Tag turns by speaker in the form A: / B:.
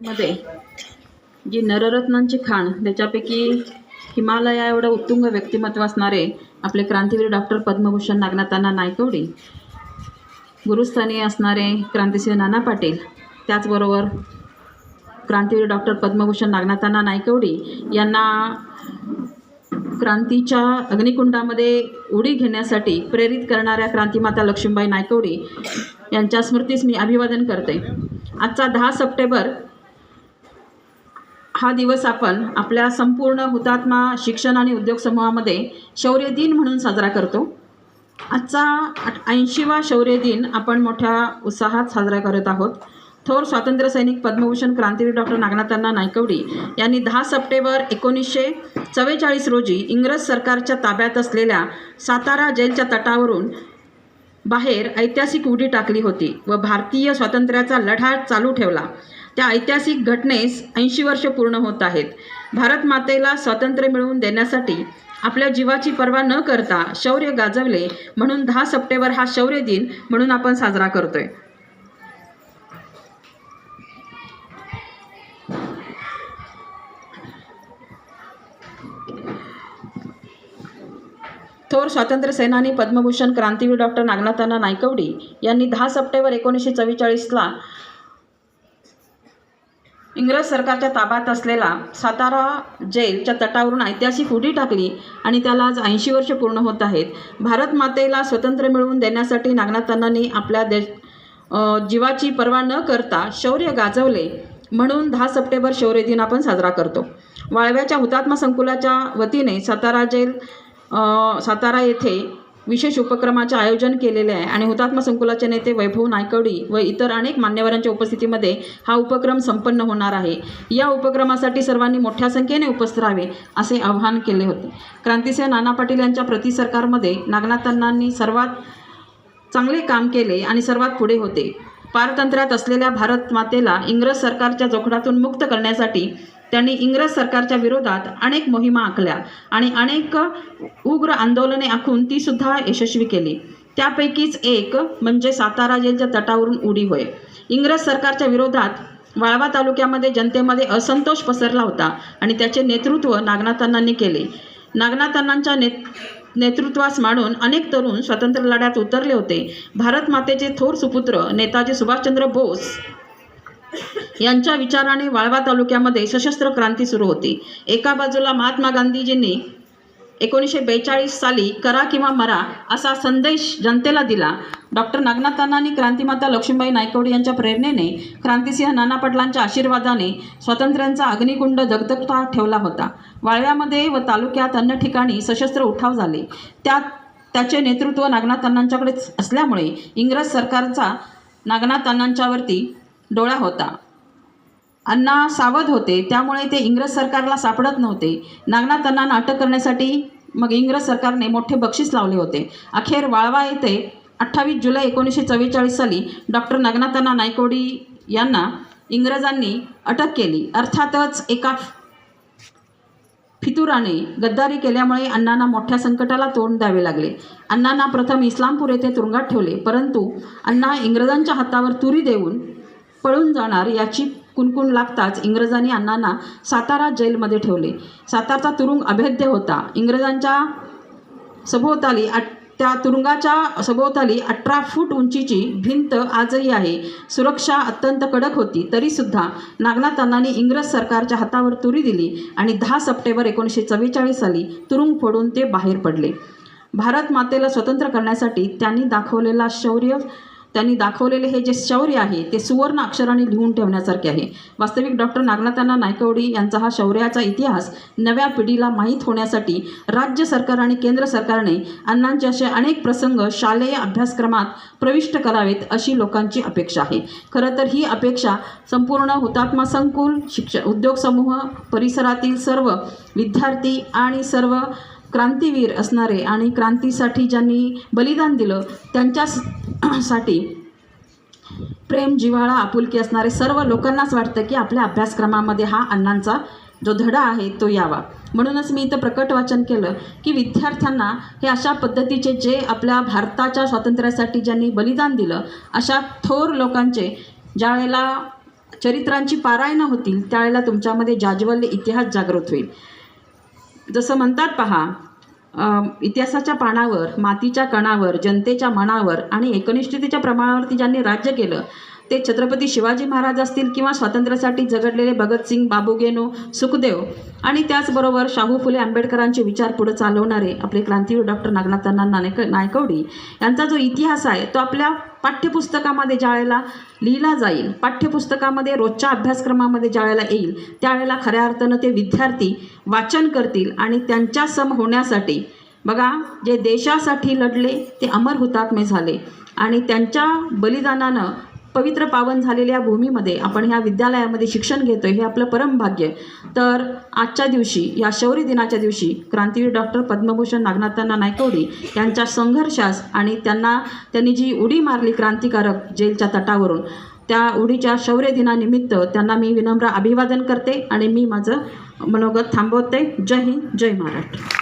A: मध्ये जी नररत्नांची खाण त्याच्यापैकी हिमालया एवढं उत्तुंग व्यक्तिमत्व असणारे आपले क्रांतीवीर डॉक्टर पद्मभूषण नागनाथांना नायकवडी गुरुस्थानी असणारे क्रांतिसिंह नाना पाटील त्याचबरोबर क्रांतीवीर डॉक्टर पद्मभूषण नागनाथांना नायकवडी यांना क्रांतीच्या अग्निकुंडामध्ये उडी घेण्यासाठी प्रेरित करणाऱ्या क्रांतिमाता लक्ष्मीबाई नायकवडी यांच्या स्मृतीस मी अभिवादन करते. आजचा दहा सप्टेंबर हा दिवस आपण आपल्या संपूर्ण हुतात्मा शिक्षण आणि उद्योग समूहामध्ये शौर्य दिन म्हणून साजरा करतो. आजचा ऐंशीवा शौर्य दिन आपण मोठ्या उत्साहात साजरा करत आहोत. थोर स्वातंत्र्य सैनिक पद्मभूषण क्रांतीवीर डॉक्टर नागनाथांना नायकवडी यांनी दहा सप्टेंबर एकोणीसशे चव्वेचाळीस रोजी इंग्रज सरकारच्या ताब्यात असलेल्या सातारा जेलच्या तटावरून बाहेर ऐतिहासिक उडी टाकली होती व भारतीय स्वातंत्र्याचा लढा चालू ठेवला. त्या ऐतिहासिक घटनेस ऐंशी वर्ष पूर्ण होत आहेत. भारत मातेला स्वातंत्र्य मिळवून देण्यासाठी आपल्या जीवाची पर्वा न करता शौर्य गाजवले म्हणून दहा सप्टेंबर हा शौर्य दिन म्हणून आपण साजरा करतोय. थोर स्वातंत्र्य सेनानी पद्मभूषण क्रांतीवीर डॉक्टर नागनाथांना नायकवडी यांनी दहा सप्टेंबर एकोणीसशे चव्वेचाळीसला इंग्रज सरकारच्या ताब्यात असलेला सातारा जेलच्या तटावरून ऐतिहासिक उडी टाकली आणि त्याला आज ऐंशी वर्ष पूर्ण होत आहेत. भारत मातेला स्वतंत्र मिळवून देण्यासाठी नागनाथांनी आपल्या देश जीवाची पर्वा न करता शौर्य गाजवले म्हणून दहा सप्टेंबर शौर्य दिन आपण साजरा करतो. वाळव्याच्या हुतात्मा संकुलाच्या वतीने सातारा जेल सातारा येथे विशेष उपक्रमाचे आयोजन केलेले आहे आणि हुतात्मा संकुलाचे नेते वैभव नायकवडी व इतर अनेक मान्यवरांच्या उपस्थितीमध्ये हा उपक्रम संपन्न होणार आहे. या उपक्रमासाठी सर्वांनी मोठ्या संख्येने उपस्थित राहावे असे आवाहन केले होते. क्रांतिसिंह नाना पाटील यांच्या प्रतिसरकारमध्ये नागनाथांनी सर्वात चांगले काम केले आणि सर्वात पुढे होते. पारतंत्र्यात असलेल्या भारत मातेला इंग्रज सरकारच्या जोखडातून मुक्त करण्यासाठी त्यांनी इंग्रज सरकारच्या विरोधात अनेक मोहिमा आखल्या आणि अनेक उग्र आंदोलने आखून तीसुद्धा यशस्वी केली. त्यापैकीच एक म्हणजे सातारा जेलच्या तटावरून उडी होय. इंग्रज सरकारच्या विरोधात वाळवा तालुक्यामध्ये जनतेमध्ये असंतोष पसरला होता आणि त्याचे नेतृत्व नागनाथांनी केले. नागनाथांच्या ने नेतृत्वास मानून अनेक तरुण स्वातंत्र्य लढ्यात उतरले होते. भारत मातेचे थोर सुपुत्र नेताजी सुभाषचंद्र बोस यांच्या विचाराने वाळवा तालुक्यामध्ये सशस्त्र क्रांती सुरू होती. एका बाजूला महात्मा गांधीजींनी एकोणीसशे बेचाळीस साली करा किंवा मरा असा संदेश जनतेला दिला. डॉक्टर नागनाथांनी क्रांतिमाता लक्ष्मीबाई नायकवडी यांच्या प्रेरणेने क्रांतिसिंह नाना पाटलांच्या आशीर्वादाने स्वातंत्र्यांचा अग्निकुंड दगदगता ठेवला होता. वाळव्यामध्ये व तालुक्यात अन्य ठिकाणी सशस्त्र उठाव झाले. त्यात त्याचे नेतृत्व नागनाथांच्याकडेच असल्यामुळे इंग्रज सरकारचा नागनाथांच्यावरती डोळा होता. अण्णा सावध होते. त्यामुळे ते इंग्रज सरकारला सापडत नव्हते. नागनाथांना अटक करण्यासाठी मग इंग्रज सरकारने मोठे बक्षीस लावले होते. अखेर वाळवा येथे अठ्ठावीस जुलै एकोणीसशे चव्वेचाळीस साली डॉक्टर नागनाथांना नायकोडी यांना इंग्रजांनी अटक केली. अर्थातच एका फितुराने गद्दारी केल्यामुळे अण्णांना मोठ्या संकटाला तोंड द्यावे लागले. अण्णांना प्रथम इस्लामपूर येथे तुरुंगात ठेवले. परंतु अण्णा इंग्रजांच्या हातावर तुरी देऊन पळून जाणार याची कुणकुण लागताच इंग्रजांनी अण्णांना सातारा जेलमध्ये ठेवले. सातारचा तुरुंग अभेद्य होता. इंग्रजांच्या सभोवताली अट त्या तुरुंगाच्या सभोवताली अठरा फूट उंचीची भिंत आजही आहे. सुरक्षा अत्यंत कडक होती. तरीसुद्धा नागनाथ अण्णांनी इंग्रज सरकारच्या हातावर तुरी दिली आणि दहा सप्टेंबर एकोणीसशे चव्वेचाळीस साली तुरुंग फोडून ते बाहेर पडले. भारत मातेला स्वतंत्र करण्यासाठी त्यांनी दाखवलेला शौर्य त्यांनी दाखवलेले हे जे शौर्य आहे ते सुवर्ण अक्षराने लिहून ठेवण्यासारखे आहे. वास्तविक डॉक्टर नागनाथांना नायकवडी यांचा हा शौर्याचा इतिहास नव्या पिढीला माहीत होण्यासाठी राज्य सरकार आणि केंद्र सरकारने अण्णांचे असे अनेक प्रसंग शालेय अभ्यासक्रमात प्रविष्ट करावेत अशी लोकांची अपेक्षा आहे. खरं तर ही अपेक्षा संपूर्ण हुतात्मा संकुल शिक्षण उद्योग समूह परिसरातील सर्व विद्यार्थी आणि सर्व क्रांतीवीर असणारे आणि क्रांतीसाठी ज्यांनी बलिदान दिलं त्यांच्यासाठी प्रेम जिव्हाळा आपुलकी असणारे सर्व लोकांनाच वाटतं की आपल्या अभ्यासक्रमामध्ये हा अण्णांचा जो धडा आहे तो यावा. म्हणूनच मी इथं प्रकट वाचन केलं की विद्यार्थ्यांना हे अशा पद्धतीचे जे आपल्या भारताच्या स्वातंत्र्यासाठी ज्यांनी बलिदान दिलं अशा थोर लोकांचे ज्या वेळेला चरित्रांची पारायणं होतील त्यावेळेला तुमच्यामध्ये जाज्वल्य इतिहास जागृत होईल. जसं म्हणतात पहा इतिहासाच्या पानावर मातीच्या कणावर जनतेच्या मनावर आणि एकनिष्ठतेच्या प्रमाणावरती ज्यांनी राज्य केलं ते छत्रपती शिवाजी महाराज असतील किंवा स्वातंत्र्यासाठी झगडलेले भगतसिंग बाबूगेनो सुखदेव आणि त्याचबरोबर शाहू फुले आंबेडकरांचे विचार पुढे चालवणारे आपले क्रांतीवीर डॉक्टर नागनाथांना नायक नायकवडी यांचा जो इतिहास आहे तो आपल्या पाठ्यपुस्तकामध्ये ज्यावेळेला लिहिला जाईल पाठ्यपुस्तकामध्ये रोजच्या अभ्यासक्रमामध्ये ज्यावेळेला येईल त्यावेळेला खऱ्या अर्थानं ते विद्यार्थी वाचन करतील आणि त्यांच्या सम होण्यासाठी बघा जे देशासाठी लढले ते अमर हुतात्मे झाले. आणि त्यांच्या बलिदानानं पवित्र पावन झालेल्या भूमीमध्ये आपण ह्या विद्यालयामध्ये शिक्षण घेतोय हे आपलं परमभाग्य तर आजच्या दिवशी या शौर्य दिनाच्या दिवशी क्रांतीवीर डॉक्टर पद्मभूषण नागनाथांना नायकवडी यांच्या संघर्षास आणि त्यांना त्यांनी जी उडी मारली क्रांतिकारक जेलच्या तटावरून त्या उडीच्या शौर्य दिनानिमित्त त्यांना मी विनम्र अभिवादन करते आणि मी माझं मनोगत थांबवते. जय हिंद जय महाराष्ट्र.